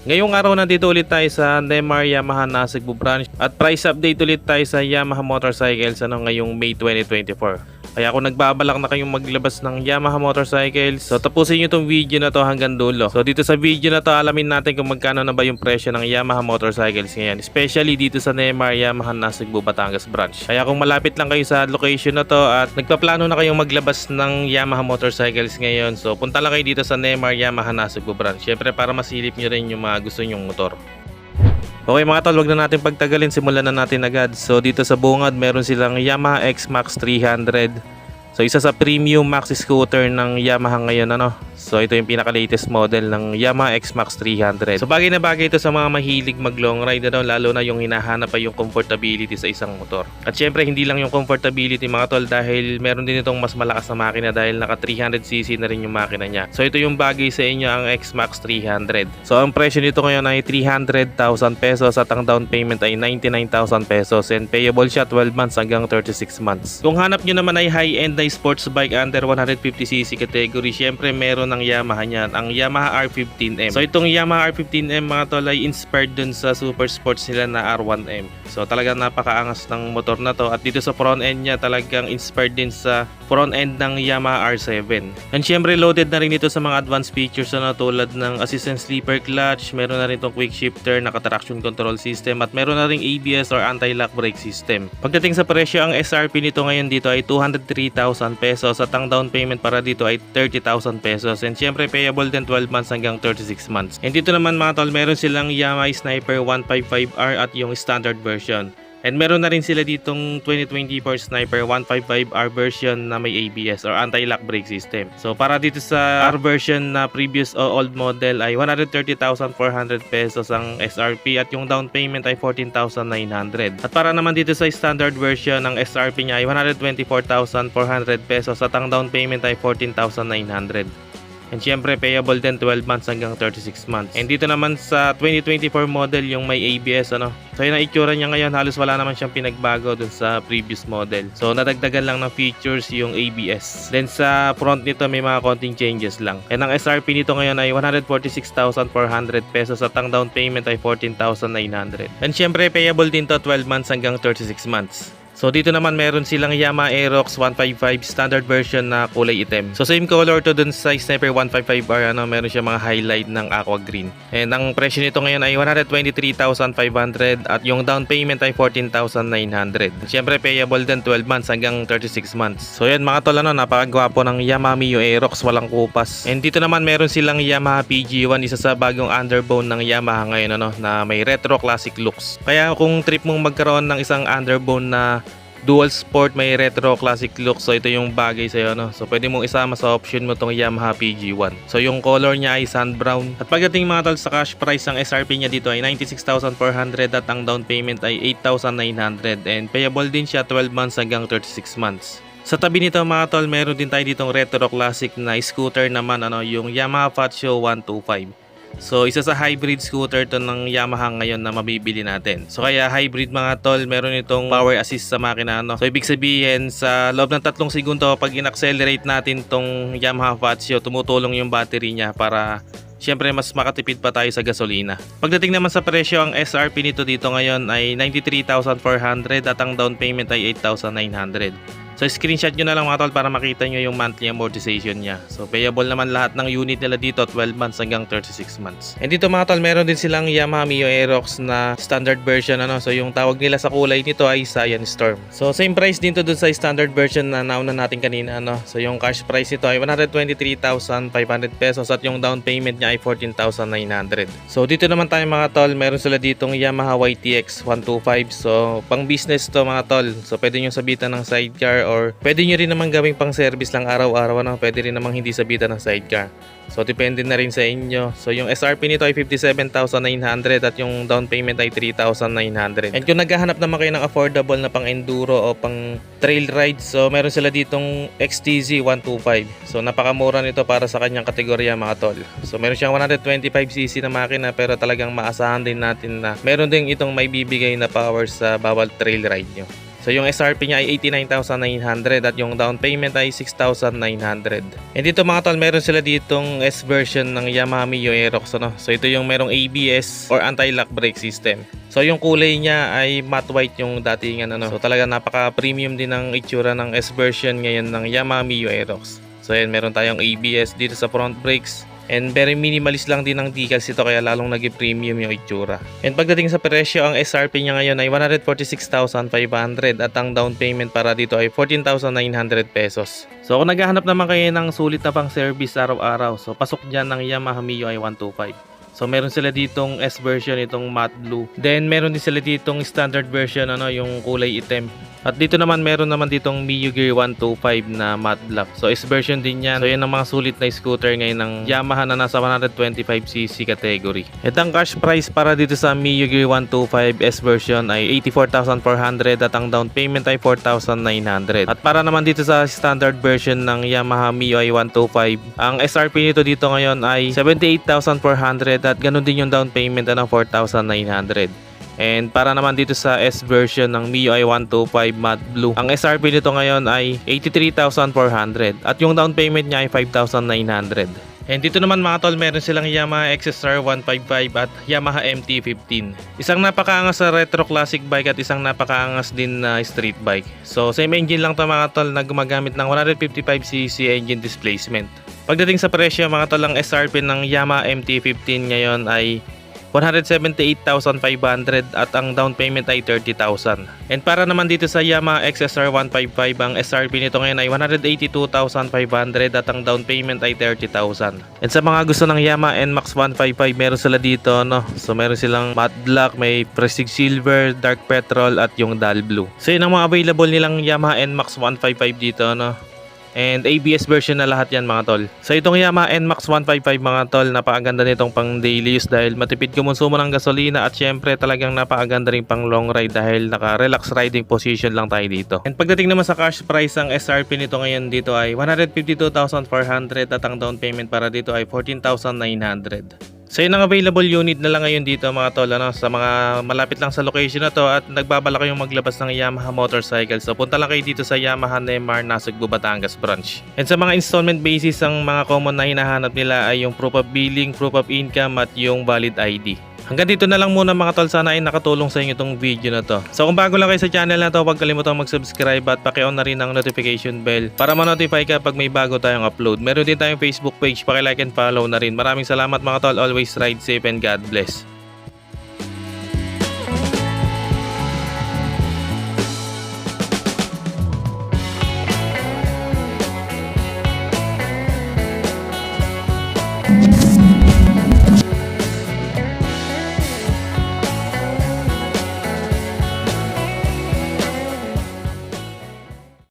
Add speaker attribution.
Speaker 1: Ngayong araw nandito ulit tayo sa Nemar Yamaha Nasugbu branch at price update ulit tayo sa Yamaha Motorcycles ano ngayong May 2024. Kaya kung nagbabalak na kayong maglabas ng Yamaha Motorcycles, so tapusin nyo itong video na to hanggang dulo. So dito sa video na to, alamin natin kung magkano na ba yung presyo ng Yamaha Motorcycles ngayon. Especially dito sa Nemar Yamaha Nasugbu Batangas branch. Kaya kung malapit lang kayo sa location na to at nagpaplano na kayong maglabas ng Yamaha Motorcycles ngayon, so punta lang kayo dito sa Nemar Yamaha Nasugbu branch. Syempre para masilip nyo rin yung mga gusto nyong motor. Okay mga tol, wag na natin pagtagalin, simulan na natin agad. So dito sa bungad, meron silang Yamaha X Max 300. So isa sa premium maxi scooter ng Yamaha ngayon ano. So ito yung pinaka latest model ng Yamaha X Max 300. So bagay na bagay ito sa mga mahilig mag long ride ano, lalo na yung hinahanap pa yung comfortability sa isang motor. At syempre hindi lang yung comfortability mga tol dahil meron din itong mas malakas na makina dahil naka 300cc na rin yung makina niya. So ito yung bagay sa inyo ang X Max 300. So ang presyo nito ngayon ay 300,000 pesos at ang down payment ay 99,000 pesos and payable siya 12 months hanggang 36 months. Kung hanap nyo naman ay high-end na sports bike under 150cc category, syempre meron ng Yamaha niyan, ang Yamaha R15M. So itong Yamaha R15M mga tol ay inspired dun sa super sports nila na R1M. So talagang napakaangas ng motor na to at dito sa front end niya talagang inspired din sa front end ng Yamaha R7. And syempre loaded na rin ito sa mga advanced features na tulad ng assistant sleeper clutch, meron na rin itong quick shifter, naka-traction control system at meron na ring ABS or anti-lock brake system. Pagdating sa presyo, ang SRP nito ngayon dito ay 203,000 pesos at ang down payment para dito ay 30,000 pesos and syempre payable din 12 months hanggang 36 months. And dito naman mga tol, meron silang Yamaha Sniper 155R at yung standard version. And meron na rin sila ditong 2024 Sniper 155R version na may ABS or anti-lock brake system. So para dito sa R version na previous o old model ay 130,400 pesos ang SRP at yung down payment ay 14,900. At para naman dito sa standard version ng SRP niya ay 124,400 pesos at ang down payment ay 14,900. And syempre, payable din 12 months hanggang 36 months. And dito naman sa 2024 model, yung may ABS, ano. So yun ang itsura niya ngayon, halos wala naman siyang pinagbago dun sa previous model. So nadagdagan lang ng features yung ABS. Then sa front nito, may mga konting changes lang. And ang SRP nito ngayon ay 146,400 pesos at ang down payment ay 14,900. And syempre, payable din to 12 months hanggang 36 months. So dito naman meron silang Yamaha Aerox 155 standard version na kulay itim. So same color to dun sa Sniper 155R ano, meron siya mga highlight ng aqua green. And ang presyo nito ngayon ay 123,500 at yung down payment ay 14,900. Siyempre payable din 12 months hanggang 36 months. So yan mga tol ano, napakagwapo ng Yamaha Mio Aerox walang kupas. And dito naman meron silang Yamaha PG1 isa sa bagong underbone ng Yamaha ngayon ano na may retro classic looks. Kaya kung trip mong magkaroon ng isang underbone na dual sport may retro classic look. So ito yung bagay sa'yo no so pwede mong isama sa option mo tong Yamaha PG1 so yung color niya ay sand brown. At pagdating mga tol sa cash price ang SRP niya dito ay 96,400 at ang down payment ay 8,900 and payable din siya 12 months hanggang 36 months. Sa tabi nito mga tol, meron din tayo ditong retro classic na scooter naman ano, yung Yamaha Fatio 125. So, isa sa hybrid scooter to ng Yamaha ngayon na mabibili natin. So, kaya hybrid mga tol, meron itong power assist sa makina. No? So, ibig sabihin, sa loob ng tatlong segundo, pag in-accelerate natin tong Yamaha Fazio, tumutulong yung battery niya para Siyempre, mas makatipid pa tayo sa gasolina. Pagdating naman sa presyo, ang SRP nito dito ngayon ay 93,400 at ang down payment ay 8,900. So screenshot nyo na lang mga tol para makita nyo yung monthly amortization niya. So payable naman lahat ng unit nila dito 12 months hanggang 36 months. And dito mga tol meron din silang Yamaha Mio Aerox na standard version ano. So yung tawag nila sa kulay nito ay Cyan Storm. So same price din to dun sa standard version na nauna natin kanina ano. So yung cash price nito ay 123,500 pesos at yung down payment niya ay 14,900. So dito naman tayo mga tol meron sila ditong Yamaha YTX 125. So pang business to mga tol. So pwede nyo sabitan ng sidecar or pwede nyo rin naman gawing pang service lang araw-araw ano? pwede rin namang hindi sabitan ng sidecar. So depende na rin sa inyo. So yung SRP nito ay 57,900 at yung down payment ay 3,900 and kung naghahanap naman kayo ng affordable na pang enduro o pang trail ride so meron sila ditong XTZ 125 so napakamura nito para sa kanyang kategorya mga tol. So meron siyang 125cc na makina pero talagang maasahan din natin na meron din itong may bibigay na power sa bawat trail ride nyo So yung SRP niya ay 89,900 at yung down payment ay 6,900. And dito mga tol, meron sila ditong S version ng Yamaha Mio Aerox. Ano? So ito yung merong ABS or anti-lock brake system. So yung kulay niya ay matte white yung datingan ano. So talaga napaka-premium din ng itsura ng S version ngayon ng Yamaha Mio Aerox. So ayan, meron tayong ABS dito sa front brakes. And very minimalist lang din ng decals ito kaya lalong naging premium yung itsura. And pagdating sa presyo, ang SRP niya ngayon ay 146,500 at ang down payment para dito ay 14,900 pesos. So kung naghahanap naman kayo ng sulit na pang service araw-araw, so pasok dyan ng Yamaha Mio i 125. So meron sila ditong S version itong matte blue. Then meron din sila ditong standard version ano yung kulay itim. At dito naman meron naman ditong Mio Gear 125 na matte black. So S version din yan. So yan ang mga sulit na scooter ngayon ng Yamaha na nasa 125cc category. At cash price para dito sa Mio Gear 125 S version ay 84,400 at ang down payment ay 4,900. At para naman dito sa standard version ng Yamaha Mio i 125, ang SRP nito dito ngayon ay 78,400 at ganun din yung down payment ng 4,900. And para naman dito sa S version ng MIUI 125 Matte Blue, ang SRP nito ngayon ay 83,400 at yung down payment niya ay 5,900. And dito naman mga tol, meron silang Yamaha XSR 155 at Yamaha MT-15. Isang napakaangas sa retro classic bike at isang napakaangas din na street bike. So same engine lang to mga tol na gumagamit ng 155cc engine displacement. Pagdating sa presyo mga tol, ang SRP ng Yamaha MT-15 ngayon ay 178,500 at ang down payment ay 30,000. And para naman dito sa Yamaha XSR 155, ang SRP nito ngayon ay 182,500 at ang down payment ay 30,000. And sa mga gusto ng Yamaha NMAX 155, meron sila dito, no? So meron silang matte black, may Prestige Silver, Dark Petrol at yung Dull Blue. So yun ang mga available nilang Yamaha NMAX 155 dito, no? And ABS version na lahat yan mga tol. So itong Yamaha NMAX 155 mga tol, napakaganda nitong pang daily use dahil matipid kumonsumo ng gasolina at syempre talagang napakaganda rin pang long ride dahil naka relax riding position lang tayo dito. And pagdating naman sa cash price ang SRP nito ngayon dito ay 152,400 at ang down payment para dito ay 14,900. So yun ang available unit na lang ngayon dito mga tol ano, sa mga malapit lang sa location na to at nagbabala kayong maglabas ng Yamaha motorcycle. So punta lang kayo dito sa Yamaha Neymar Nasugbu Batangas branch. And sa mga installment basis ang mga common na hinahanap nila ay yung proof of billing, proof of income at yung valid ID. Hanggang dito na lang muna mga tol. Sana ay nakatulong sa inyo itong video na to. So kung bago lang kayo sa channel na to, huwag kalimutang mag-subscribe at paki-on na rin ang notification bell para ma-notify ka pag may bago tayong upload. Meron din tayong Facebook page, paki-like and follow na rin. Maraming salamat mga tol. Always ride safe and God bless.